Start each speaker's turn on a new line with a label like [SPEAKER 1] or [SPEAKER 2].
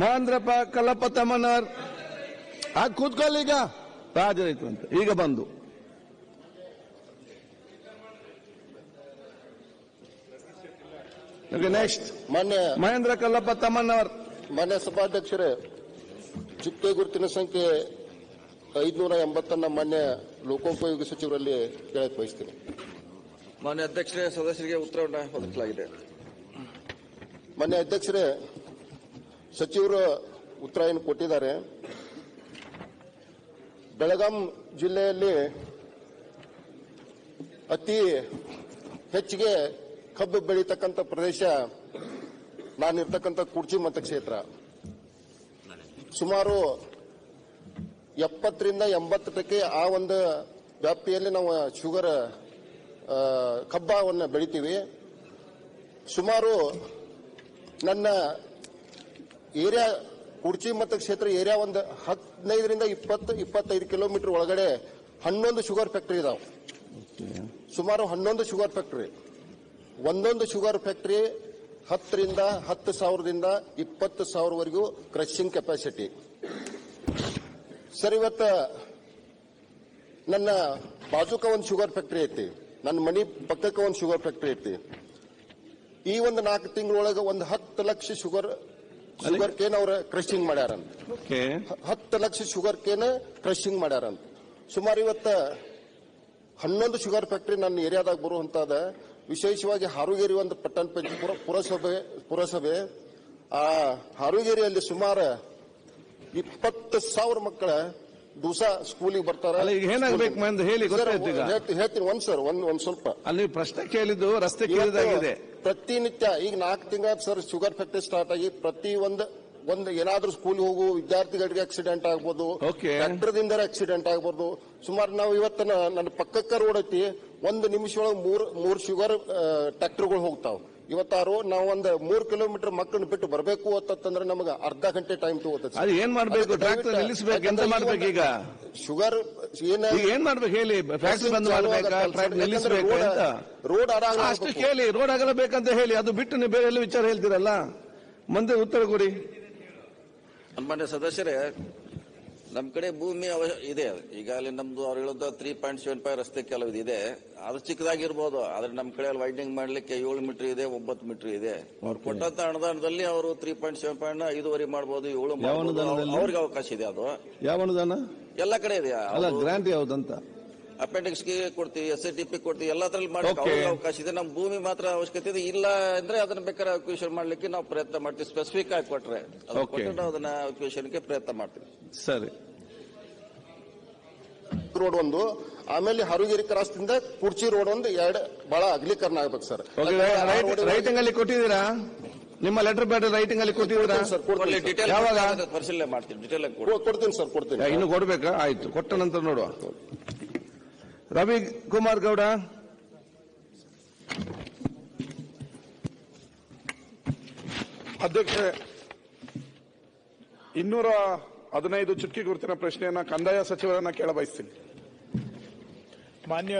[SPEAKER 1] ಮಹೇಂದ್ರಪ್ಪ ಕಲ್ಲಪ್ಪ ತಮ್ಮನವರ್. ಆ ಕೂತ್ಕೊಳ್ಳಿ ಈಗ. ರಾಜರಾಯ್ತು ಅಂತ. ಈಗ ಬಂದು. ನೆಕ್ಸ್ಟ್
[SPEAKER 2] ಮಾನ್ಯ
[SPEAKER 1] ಮಹೇಂದ್ರ ಕಲ್ಲಪ್ಪ ತಮ್ಮನವರ್.
[SPEAKER 2] ಮಾನ್ಯ ಸಭಾಧ್ಯಕ್ಷರೇ ಚುಕ್ಕೆ ಗುರುತಿನ ಸಂಖ್ಯೆ ಐದುನೂರ ಎಂಬತ್ತನ್ನ ಮಾನ್ಯ ಲೋಕೋಪಯೋಗಿ ಸಚಿವರಲ್ಲಿ ಕೇಳಕ್ ಬಯಸ್ತೀನಿ.
[SPEAKER 3] ಮಾನ್ಯ ಅಧ್ಯಕ್ಷರೇ ಸದಸ್ಯರಿಗೆ ಉತ್ತರವನ್ನು ಒದಗಿಸಲಾಗಿದೆ
[SPEAKER 2] ಮಾನ್ಯ ಅಧ್ಯಕ್ಷರೇ ಸಚಿವರು ಉತ್ತರ ಏನು ಕೊಟ್ಟಿದ್ದಾರೆ. ಬೆಳಗಾಂ ಜಿಲ್ಲೆಯಲ್ಲಿ ಅತಿ ಹೆಚ್ಚಿಗೆ ಕಬ್ಬು ಬೆಳೀತಕ್ಕಂಥ ಪ್ರದೇಶ ನಾನಿರ್ತಕ್ಕಂಥ ಕುರ್ಚಿ ಮತಕ್ಷೇತ್ರ. ಸುಮಾರು ಎಪ್ಪತ್ತರಿಂದ ಎಂಬತ್ತು ಟಕ್ಕೆ ಆ ಒಂದು ವ್ಯಾಪ್ತಿಯಲ್ಲಿ ನಾವು ಶುಗರ್ ಕಬ್ಬವನ್ನು ಬೆಳಿತೀವಿ. ಸುಮಾರು ನನ್ನ ಏರಿಯಾ ಕುರ್ಚಿ ಕ್ಷೇತ್ರ ಏರಿಯಾ ಒಂದು ಹದಿನೈದರಿಂದ ಇಪ್ಪತ್ತು, ಇಪ್ಪತ್ತೈದು ಕಿಲೋಮೀಟರ್ ಒಳಗಡೆ ಹನ್ನೊಂದು ಶುಗರ್ ಫ್ಯಾಕ್ಟರಿ ಇದಾವೆ. ಸುಮಾರು ಹನ್ನೊಂದು ಶುಗರ್ ಫ್ಯಾಕ್ಟರಿ. ಒಂದೊಂದು ಶುಗರ್ ಫ್ಯಾಕ್ಟರಿ ಹತ್ತರಿಂದ ಹತ್ತು ಸಾವಿರದಿಂದ ಇಪ್ಪತ್ತು ಸಾವಿರವರೆಗೂ ಕ್ರಷಿಂಗ್ ಕೆಪಾಸಿಟಿ. ಸರ್, ಇವತ್ತು ನನ್ನ ಬಾಜುಕ ಒಂದು ಶುಗರ್ ಫ್ಯಾಕ್ಟರಿ ಐತಿ. ನನ್ನ ಮನಿ ಪಕ್ಕಕ್ಕೆ ಒಂದು ಶುಗರ್ ಫ್ಯಾಕ್ಟರಿ ಐತಿ. ಈ ಒಂದು ನಾಲ್ಕು ತಿಂಗಳೊಳಗೆ ಒಂದು ಹತ್ತು ಲಕ್ಷ ಶುಗರ್ ಶುಗರ್ ಕೇನ್ ಅವ್ರ ಕ್ರಶಿಂಗ್ ಮಾಡ್ಯಾರಂತ.
[SPEAKER 1] ಓಕೆ.
[SPEAKER 2] ಹತ್ತು ಲಕ್ಷ ಶುಗರ್ ಕೇನ್ ಕ್ರಶಿಂಗ್ ಮಾಡ್ಯಾರಂತ. ಸುಮಾರು ಇವತ್ತ ಹನ್ನೊಂದು ಶುಗರ್ ಫ್ಯಾಕ್ಟ್ರಿ ನನ್ನ ಏರಿಯಾದಾಗ ಬರುವಂತದ ವಿಶೇಷವಾಗಿ ಹಾರುಗೇರಿ ಒಂದು ಪಟ್ಟಣ ಪಂಚ ಪುರ- ಪುರಸಭೆ ಪುರಸಭೆ. ಆ ಹಾರುಗೇರಿಯಲ್ಲಿ ಸುಮಾರು ಇಪ್ಪತ್ತು ಸಾವಿರ ಮಕ್ಕಳ ದಿವಸ ಸ್ಕೂಲಿಗೆ ಬರ್ತಾರೆ.
[SPEAKER 1] ಅಲ್ಲ, ಈಗ ಏನಾಗ್ಬೇಕು ಅಂತ ಹೇಳಿ, ಗೊತ್ತಾಯ್ತು ಈಗ.
[SPEAKER 2] ಹೇಳ್ತೀನಿ ಒಂದ್ ಸರ್ ಒಂದ್ ಒಂದ್ ಸ್ವಲ್ಪ.
[SPEAKER 1] ಅಲ್ಲಿ ಪ್ರಶ್ನೆ ಕೇಳಿದ್ದು ರಸ್ತೆ ಕೇಳಿದಾಗಿದೆ
[SPEAKER 2] ಪ್ರತಿನಿತ್ಯ ಈಗ ನಾಲ್ಕು ತಿಂಗಳ ಸರ್ ಶುಗರ್ ಫ್ಯಾಕ್ಟರಿ ಸ್ಟಾರ್ಟ್ ಆಗಿ ಪ್ರತಿ ಒಂದು ಒಂದು ಏನಾದ್ರೂ ಸ್ಕೂಲ್ ಹೋಗು ವಿದ್ಯಾರ್ಥಿಗಳಿಗೆ ಆಕ್ಸಿಡೆಂಟ್ ಆಗ್ಬೋದು
[SPEAKER 1] ಟ್ರಾಕ್ಟರ್ದಿಂದ
[SPEAKER 2] ಟ್ರ್ಯಾಕ್ಟರ್ದಿಂದ ಆಕ್ಸಿಡೆಂಟ್ ಆಗ್ಬೋದು. ಸುಮಾರು ನಾವು ಇವತ್ತನ್ನ ನನ್ನ ಪಕ್ಕಕ್ಕ ರೋಡ್ ಐತಿ. ಒಂದು ನಿಮಿಷ ಒಳಗೆ ಮೂರ್ ಮೂರ್ ಶುಗರ್ ಟ್ರ್ಯಾಕ್ಟರ್ಗಳು ಹೋಗ್ತಾವ. ಇವತ್ತಾರು ನಾವು ಒಂದು ಮೂರ್ ಕಿಲೋಮೀಟರ್ ಮಕ್ಕಳನ್ನ ಬಿಟ್ಟು ಬರಬೇಕು ಅಂತಂದ್ರೆ ನಮಗೆ ಅರ್ಧ ಗಂಟೆ ಟೈಮ್ ತಗೋತದೆ
[SPEAKER 1] ಅದು ಏನ್ ಮಾಡ್ಬೇಕು? ಟ್ರಾಕ್ಟರ್ ನಿಲ್ಲಿಸಬೇಕು ಎಂತ ಮಾಡ್ಬೇಕು ಈಗ?
[SPEAKER 2] ಶುಗರ್ ಏನ
[SPEAKER 1] ಈಗ ಏನ್ ಮಾಡ್ಬೇಕು ಹೇಳಿ? ಫ್ಯಾಕ್ಟರಿ ಬಂದ್ ಮಾಡ್ಬೇಕಾ? ಟ್ರಾಕ್ ನಿಲ್ಲಿಸಬೇಕು ಅಂತ?
[SPEAKER 2] ರೋಡ್
[SPEAKER 1] ಅಷ್ಟು ಕೇಳಿ ರೋಡ್ ಆಗಲ್ಲ ಬೇಕಂತ ಹೇಳಿ ಅದು ಬಿಟ್ಟು ನೀವು ಬೇರೆ ಎಲ್ಲ ವಿಚಾರ ಹೇಳ್ತೀರಲ್ಲ? ಮುಂದೆ ಉತ್ತರ ಕೊಡಿ.
[SPEAKER 3] ಅನ್ಮಾನ್ಯ ಸದಸ್ಯರೇ ನಮ್ಮ ಕಡೆ ಭೂಮಿ ಇದೆ. ಈಗ ಅಲ್ಲಿ ನಮ್ದು ಅವ್ರು ಹೇಳೋದು ತ್ರೀ ಪಾಯಿಂಟ್ ಸೆವೆನ್ ಫೈವ್ ರಸ್ತೆ ಕೆಲವು ಇದೆ. ಅದು ಚಿಕ್ಕದಾಗಿರ್ಬೋದು. ಆದ್ರೆ ನಮ್ಮ ಕಡೆ ಅಲ್ಲಿ ವೈಡಿಂಗ್ ಮಾಡ್ಲಿಕ್ಕೆ ಏಳು ಮೀಟರ್ ಇದೆ ಒಂಬತ್ತು ಮೀಟರ್ ಇದೆ. ಅವ್ರು ಕೊಟ್ಟಂತ ಅನುದಾನದಲ್ಲಿ ಅವರು ತ್ರೀ ಪಾಯಿಂಟ್ ಸೆವೆನ್ ಪಾಯಿಂಟ್ ಐದುವರೆ ಮಾಡಬಹುದು ಏಳು ಅವ್ರಿಗೆ ಅವಕಾಶ ಇದೆ ಅದು.
[SPEAKER 1] ಯಾವ ಅನುದಾನ?
[SPEAKER 3] ಎಲ್ಲ ಕಡೆ ಇದೆ.
[SPEAKER 1] ಅಲ್ಲ ಗ್ರಾಂಟ್ ಯಾವ್ದಂತ?
[SPEAKER 3] ಅಪೆಂಡಿಕ್ಸ್ಗೆ ಕೊಡ್ತೀವಿ ಎಸ್ ಐ ಟಿ ಪಿ ಕೊಡ್ತೀವಿ ಎಲ್ಲದ್ರಲ್ಲಿ ಮಾಡಕ್ಕೆ ಅವಕಾಶ ಇದೆ. ನಮ್ಮ ಭೂಮಿ ಮಾತ್ರ ಅವಶ್ಯಕತೆ ಇದೆ. ಇಲ್ಲ ಅಂದ್ರೆ ಅದನ್ನ ಬೇಕಾದ್ರೆ ಅಕ್ವಿಷನ್ ಮಾಡ್ಲಿಕ್ಕೆ ನಾವು ಪ್ರಯತ್ನ ಮಾಡ್ತೀವಿ. ಸ್ಪೆಸಿಫಿಕ್ ಆಗಿ ಕೊಟ್ರೆ ಅದು
[SPEAKER 1] Okay.
[SPEAKER 3] ಕೊಟ್ಟು ನಾವು ಅದನ್ನ ಅಕ್ವಿಷನ್ಗೆ ಪ್ರಯತ್ನ ಮಾಡ್ತೀವಿ.
[SPEAKER 1] ಸರಿ.
[SPEAKER 2] ರೋಡ್ ಒಂದು. ಆಮೇಲೆ ಹರುಗಿರಿ ಕ್ರಾಸ್ ದಿಂದ ಕುರ್ಚಿ ರೋಡ್ ಒಂದು. ಎರಡು ಬಹಳ ಅಗಲೀಕರಣ ಆಗ್ಬೇಕು ಸರ್.
[SPEAKER 1] ರೈಟಿಂಗ್ ಅಲ್ಲಿ ಕೊಟ್ಟಿದ್ದೀರಾ? ನಿಮ್ಮ ಲೆಟರ್ ಬ್ಯಾಡ್ ರೈಟಿಂಗ್ ಅಲ್ಲಿ ಕೊಟ್ಟಿದ್ದೀರಾ?
[SPEAKER 2] ಸರ್
[SPEAKER 1] ಯಾವಾಗ?
[SPEAKER 3] ಪರಿಶೀಲನೆ.
[SPEAKER 2] ಕೊ- ಕೊಡ್ತೀನಿ ಸರ್ ಕೊಡ್ತೀನಿ.
[SPEAKER 1] ಇನ್ನು ಕೊಡ್ಬೇಕಾ? ಆಯ್ತು ಕೊಟ್ಟ ನಂತರ ನೋಡುವ. ರವಿ ಕುಮಾರ್ ಗೌಡ.
[SPEAKER 4] ಅಧ್ಯಕ್ಷ ಇನ್ನೂರ ಹದಿನೈದು ಚುಟ್ಕಿ ಗುರುತಿನ ಪ್ರಶ್ನೆಯನ್ನ ಕಂದಾಯ ಸಚಿವರನ್ನ ಕೇಳಬಯಸ್ತೀನಿ.
[SPEAKER 5] ಮಾನ್ಯ